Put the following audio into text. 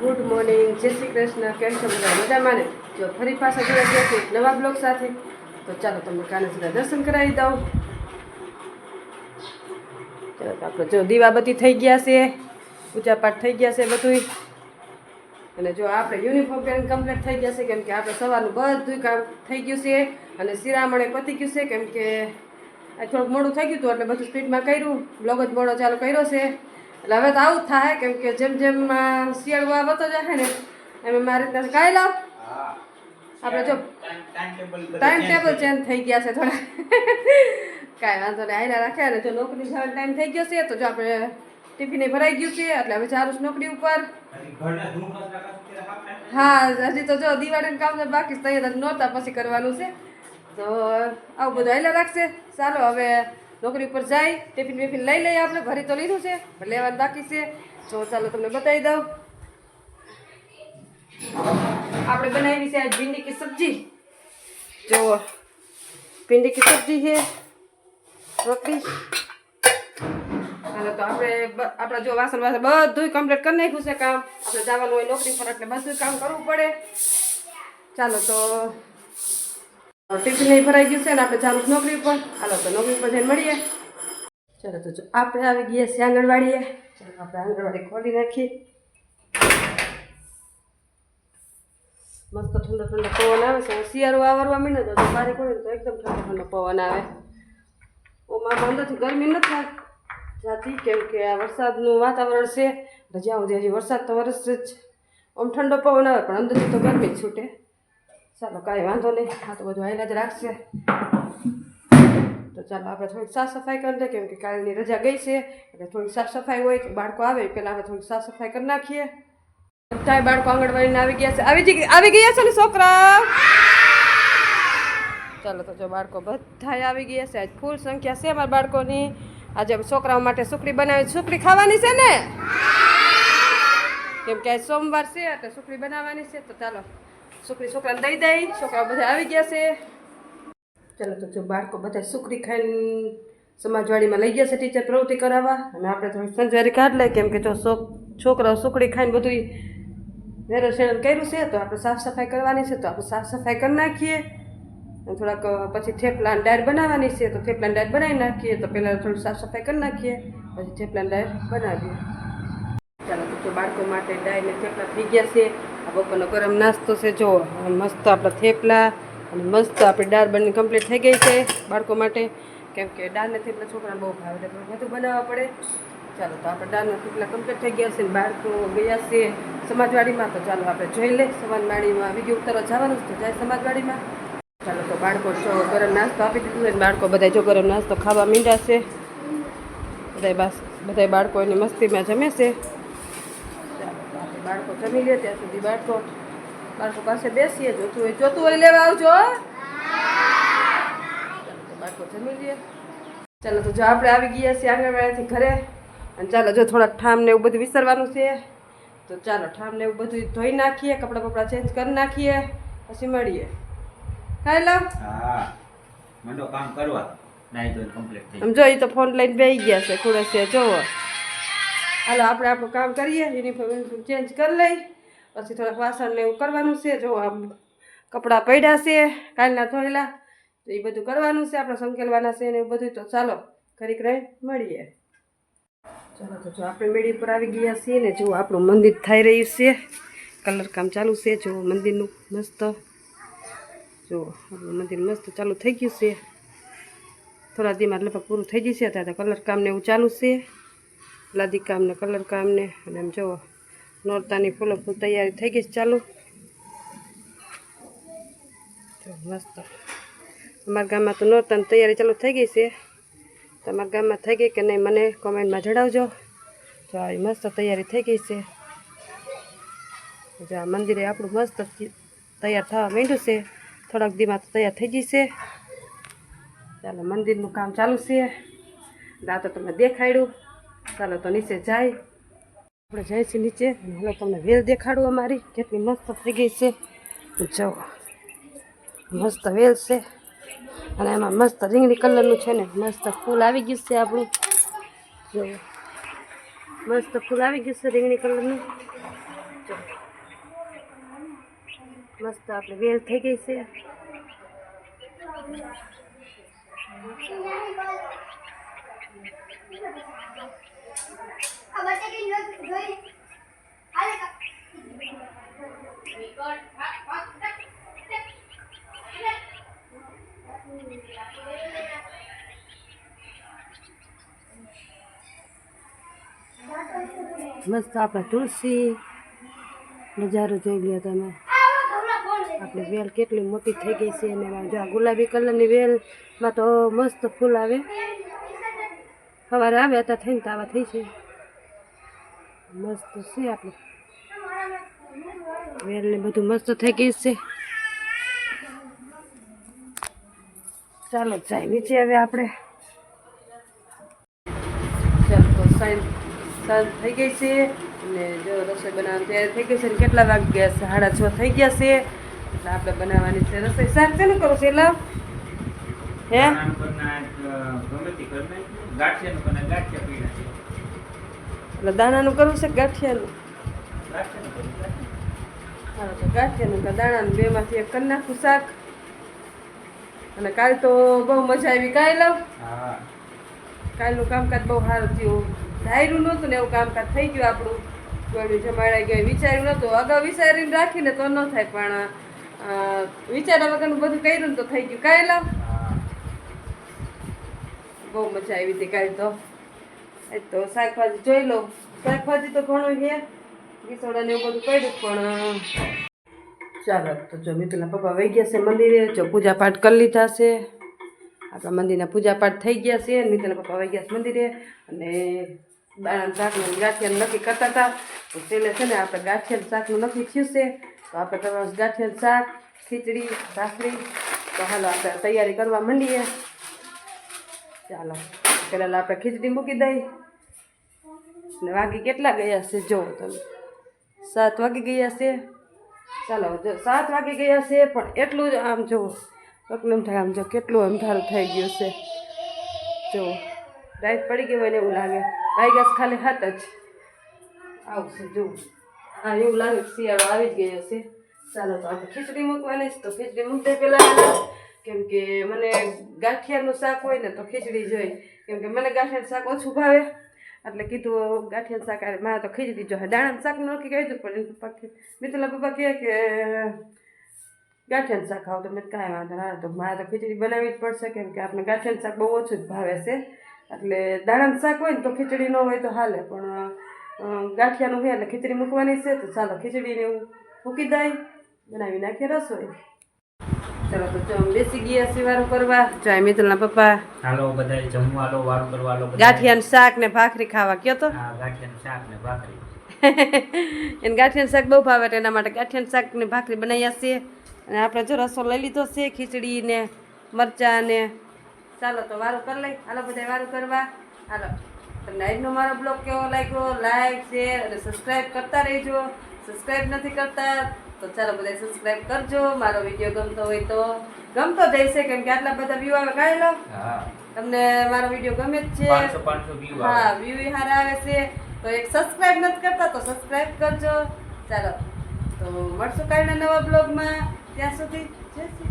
Good morning. જય શ્રી કૃષ્ણ. કેમ છો બધા? મજામાં ને? જો ફરી પાછા જોયા ગયા છે નવા બ્લોગ સાથે. તો ચાલો તમને કાનાજીના દર્શન કરાવી દઉં. ચાલો આપણે જો દીવાબત્તી થઈ ગયા છે. પૂજાપાઠ થઈ ગયા છે બધુંય. અને જો આપણે યુનિફોર્મ પહેરીને કમ્પ્લીટ થઈ ગયા છે, કેમ કે આપણે સવારનું બધું કામ થઈ ગયું છે. અને શિરામણે પતી ગયું છે, કેમ કે આ થોડુંક મોડું થઈ ગયું હતું, એટલે બધું સ્પીડમાં કર્યું. બ્લોગ જ મોડો ચાલુ કર્યો છે. એટલે હવે તો આવું જ થાય, કેમ કે જેમ જેમ શિયાળો આવતો જાય ને, એમ મારી રીતે કાંઈ લાવ આપણે જો ટાઈમ ટેબલ ચેન્જ થઈ ગયા છે થોડા. કાંઈ વાંધો નહીં આઈના રાખ્યા ને, જો નોકરી જવાનો ટાઈમ થઈ ગયો છે, તો જો આપણે ટિફિન ભરાઈ ગયું છે, એટલે હવે છે નોકરી ઉપર. હા, હજી તો જો દિવાળીનું કામ તો બાકી તૈયાર નહોતા, પછી કરવાનું છે. તો આવું બધું હાલ્યા રાખશે. ચાલો, હવે નોકરી ઉપર જાય, ટિફિન બિફિન લઈ લઈએ આપણે, ભરી તો લીધું છે, પણ લેવાનું બાકી છે. જો ચાલો તમને બતાવી દઉં. આપણે બનાવી છે ભીંડી કી સબ્જી. જો, ભીંડી કી સબ્જી છે, રોટલી. હાલો, તો આપણે આપણા જો વાસણ વાસણ બધું કમ્પ્લીટ કરી નાખ્યું છે કામ. આપણે જવાનું હોય નોકરી પર એટલે બધું કામ કરવું પડે. ચાલો, તો ટિફિન ભરાઈ ગયું છે ને આપણે ચાલુ નોકરી પર હાલો, તો નોકરી પર જઈને મળીએ. ચાલો, તો આપણે આવી ગયા છીએ આંગણવાડીએ. ચાલો, આપણે આંગણવાડી ખોલી નાખીએ. મસ્ત ઠંડો ઠંડો પવન આવે છે. શિયાળો આવરવા મીને તો બારે ખોલે તો એકદમ ઠંડો ઠંડો પવન આવે. ઓમાં અંદરથી ગરમી નથી જાતી કેમ કે આ વરસાદનું વાતાવરણ છે. જ્યાં સુધી હજી વરસાદ તો વરસ જ. આમ ઠંડો પવન આવે, પણ અંદરથી તો ગરમી જ છૂટે. ચાલો કાંઈ વાંધો નહીં. આ તો બધું હાઈલા જ રાખશે. તો ચાલો આપણે થોડીક સાફ સફાઈ કરી દઈએ કેમ કે કાલની રજા ગઈ છે. એટલે થોડીક સાફ સફાઈ હોય, તો બાળકો આવે પહેલાં આપણે થોડીક સાફ સફાઈ કરી નાખીએ. બધા બાળકો આંગણવાડીને આવી ગયા છે. આવી આવી ગયા છે ને છોકરા? ચાલો તો જો બાળકો બધા આવી ગયા છે. આજ ફૂલ સંખ્યા છે અમારા બાળકોની. આજે છોકરાઓ માટે સુખડી બનાવી સુખડી ખાવાની છે ને? કેમ કે સોમવાર છે, એટલે સુખડી બનાવવાની છે. તો ચાલો. સુખડી છોકરાને દઈ દઈ. છોકરાઓ બધા આવી ગયા છે. ચાલો તો જો બાળકો બધા સુખડી ખાઈને સમાજવાડીમાં લઈ ગયા છે ટીચર પ્રવૃત્તિ કરાવવા. અને આપણે થોડી સંજવારી કાઢ લઈએ. કેમ કે જો છોકરાઓ સુખડી ખાઈને બધું વેરો શેરણ કર્યું છે, તો આપણે સાફ સફાઈ કરવાની છે, તો આપણે સાફ સફાઈ કરી નાખીએ. અને થોડાક પછી થેપલાની ડાયર બનાવવાની છે, તો થેપલાની ડાયર બનાવી નાખીએ. તો પહેલાં થોડી સાફ સફાઈ કરી નાખીએ, પછી થેપલાની ડાયર બનાવીએ. ચાલો તો બાળકો માટે ડાયરને થેપલા થઈ ગયા છે. બપોરનો ગરમ નાસ્તો છે, જો મસ્ત આપણા થેપલા અને મસ્ત આપણી દાળ બની કમ્પ્લીટ થઈ ગઈ છે બાળકો માટે. કેમ કે દાળને થેપલા છોકરાને બહુ ભાવે એટલે બધું બનાવવા પડે. ચાલો, તો આપણે દાળના થેપલા કમ્પ્લીટ થઈ ગયા છે ને બાળકો ગયા છે સમાજવાડીમાં, તો ચાલો આપણે જોઈ લે સમાજવાડીમાં વીડિયો ઉતારવા જવાનું છે, તો જાય સમાજવાડીમાં. ચાલો, તો બાળકો જો ગરમ નાસ્તો આપી દીધું છે બાળકો બધા જો ગરમ નાસ્તો ખાવા મીંડા છે. બધા બસ બધા બાળકો એની મસ્તીમાં જમે છે. બાળકો જમી લે ત્યાં સુધી બાળકો બાળકો પાસે બેસીએ જોતું હોય જોતું હોય લેવા આવજો બાળકો જમી લે. ચાલો તો જો આપણે આવી ગયા છીએ આંગણવાડીથી ઘરે. અને ચાલો જો થોડાક ઠામ ને એવું બધું વિસરવાનું છે. તો ચાલો ઠામ ને એવું બધું ધોઈ નાખીએ કપડાં બપડા ચેન્જ કરી નાખીએ પછી મળીએ. ખાઈ લો હા. મંડો કામ કરવા. નાઈ ધોઈને કમ્પ્લીટ થઈ આમ એ તો ફોન લઈને બેસી ગયા છે ખુરશીએ જોવો. હાલો, આપણે આપણું કામ કરીએ યુનિફોર્મ ચેન્જ કરી લઈ. પછી થોડાક વાસણ ને એવું કરવાનું છે. જો આમ કપડાં પડ્યા છે, કાલના ધોયેલા, તો એ બધું કરવાનું છે. આપણે સંકેલવાના છે ને એવું બધું. તો ચાલો ઘરીક રહી મળીએ. ચાલો, તો જો આપણે મેળી ઉપર આવી ગયા છીએ ને જો આપણું મંદિર થઈ રહ્યું છે. કલર કામ ચાલુ છે. જો મંદિરનું મસ્ત, જો આપણું મંદિર મસ્ત ચાલુ થઈ ગયું છે. થોડા દીમાં લગભગ પૂરું થઈ જશે તો કલર કામ ને એવું ચાલુ છે. લાદી કામને કલર કામને. અને એમ જુઓ નોરતાની ફૂલો ફૂલ તૈયારી થઈ ગઈ છે ચાલુ. મસ્ત. અમારા ગામમાં તો નોરતાની તૈયારી ચાલુ થઈ ગઈ છે. તમારા ગામમાં થઈ ગઈ કે નહીં, મને કોમેન્ટમાં જણાવજો. તો આવી મસ્ત તૈયારી થઈ ગઈ છે. જો, આ મંદિરે આપણું મસ્ત તૈયાર થવા માંડ્યું છે. થોડાક દીમાં તો તૈયાર થઈ જશે ચાલો, મંદિરનું કામ ચાલુ છે. રાતો તમે દેખાડ્યું. ચાલો તો નીચે જાય. આપણે જાય છે નીચે. હવે તમને વેલ દેખાડું અમારી. કેટલી મસ્ત થઈ ગઈ છે. જો, મસ્ત વેલ છે. અને એમાં મસ્ત રીંગણી કલરનું છે ને, મસ્ત ફૂલ આવી ગયું છે આપણું. જો, મસ્ત ફૂલ આવી ગયું છે રીંગણી કલરનું. જો, મસ્ત આપણે વેલ થઈ ગઈ છે. મસ્ત આપણે તુલસી. નજારો જોઈ લ્યો તમે. આપણી વેલ કેટલી મોટી થઈ ગઈ છે અને જો આ ગુલાબી કલરની વેલમાં તો મસ્ત ફૂલ આવે. સવારે આવે હતા થઈને તો આવા થઈ છે. મસ્ત છે આપણે વેલને બધું મસ્ત થઈ ગઈ છે. ચાલો જાય નીચે હવે આપણે ચાલો તો સાંજ સાંજ થઈ ગઈ છે અને જો રસોઈ બનાવવાની તૈયારી થઈ ગઈ છે ને કેટલા વાગ ગયા છે? સાડા છ થઈ ગયા છે. એટલે આપણે બનાવવાની છે રસોઈ. શાક છે ને કરો છે એટલે હે? એટલે દાણાનું કરવું છે ગાંઠિયાનું. હા તો ગાંઠિયાનું દાણાનું બેમાંથી એક કરી નાખું શાક. અને કાલ તો બહુ મજા આવી. કાલ હા. કાલનું કામકાજ બહુ સારું થયું. ધાર્યું નહોતું ને એવું કામકાજ થઈ ગયું આપણું. ગળ્યું જમાડાઈ ગયું વિચાર્યું નહોતું. અગાઉ વિચારીને રાખીને તો ન થાય પણ વિચાર્યા વગરનું બધું કર્યું ને તો થઈ ગયું. કાલ લાવ બહુ મજા આવી હતી કાલ તો. તો શાકભાજી જોઈ લો શાકભાજી તો ઘણું છે. ગીસોડા ને એવું બધું કર્યું, પણ, ચાલો, તો જો મિતુલના પપ્પા વહી ગયા છે મંદિરે, જો પૂજાપાઠ કરી લીધા છે. આપણા મંદિરના પૂજાપાઠ થઈ ગયા છે. મિતુલના પપ્પા વહી ગયા છે મંદિરે. અને શાકનું ગાંઠિયાનું નક્કી કરતા હતા. તો તેને છે ને આપણે ગાંઠિયાનું શાકનું નક્કી થયું છે. તો આપણે તમારું ગાંઠિયાનું શાક, ખીચડી, ભાખરી, તો હાલો આપણે તૈયારી કરવા માંડીએ. ચાલો. પહેલાં આપણે ખીચડી મૂકી દઈ. ને વાગી કેટલા ગયા છે? જુઓ તમે. સાત વાગી ગયા છે. ચાલો, જો સાત વાગી ગયા છે, પણ એટલું જ આમ જુઓ એટલું થાય આમ જો કેટલું અંધારું થઈ ગયું છે. જુઓ રાઈટ પડી ગઈ હોય ને એવું લાગે. વાગ્યા છે ખાલી હાથ જ આવશે જુઓ હા, એવું લાગે કે શિયાળો આવી જ ગયો છે. ચાલો, તો આપણે ખીચડી મૂકવાની છે, તો ખીચડી મૂકતા પહેલાં કેમ કે મને ગાંઠિયાનું શાક હોય ને તો ખીચડી જોઈએ. કેમ કે મને ગાંઠિયાનું શાક ઓછું ભાવે. એટલે કીધું ગાંઠિયાનું શાક આવે મારે તો ખીચડી જોઈએ. દાણાનું શાક નક્કી કહી દઉં પણ પપ્પા કે પપ્પા કહે કે, ગાંઠિયાનું શાક ખાવ તો મેં કાંઈ વાંધો ના તો મારે તો ખીચડી બનાવવી જ પડશે, કેમ કે આપણે ગાંઠિયાનું શાક બહુ ઓછું જ ભાવે છે. એટલે દાણાનું શાક હોય ને તો ખીચડી ન હોય તો હાલે, પણ ગાંઠિયાનું હોય એટલે ખીચડી મૂકવાની છે, તો ચાલો ખીચડીને મૂકી દઈ બનાવી નાખીએ રસોઈ. ચાલો તો જો બેસી ગયા સિવારો કરવા. જો મિતુલના પપ્પા. હાલો બધાય જમવા હાલો વારું કરવા હાલો ગાંઠિયાનું શાક ને ભાખરી ખાવા કયો તો? હા ગાંઠિયાનું શાક ને ભાખરી. એને ગાંઠિયાનું શાક બહુ ભાવે એના માટે ગાંઠિયાનું શાક ને ભાખરી બનાવ્યા છીએ અને આપણે જો રસો લઈ લીધો છે ખીચડી ને મરચા ને. ચાલો તો વારું કરી લઈ. હાલો બધા વારું કરવા. હાલો. તમને આજનો મારો બ્લોગ કેવો લાગ્યો? લાઈક શેર અને સબસ્ક્રાઈબ કરતા રહેજો. સબસ્ક્રાઈબ નથી કરતા તો ચાલો બધા સબસ્ક્રાઇબ કરજો. મારો વીડિયો ગમતો હોય તો ગમતો જ હશે કેમ કે આટલા બધા વ્યૂ આવે કાંઈ લો તમને મારો વીડિયો ગમે જ છે. હા વ્યૂ હારા આવે છે. તો એક સબસ્ક્રાઇબ નથી કરતા તો સબસ્ક્રાઇબ કરજો. ચાલો તો મળશું કાલના નવા બ્લોગમાં ત્યાં સુધી જય શ્રી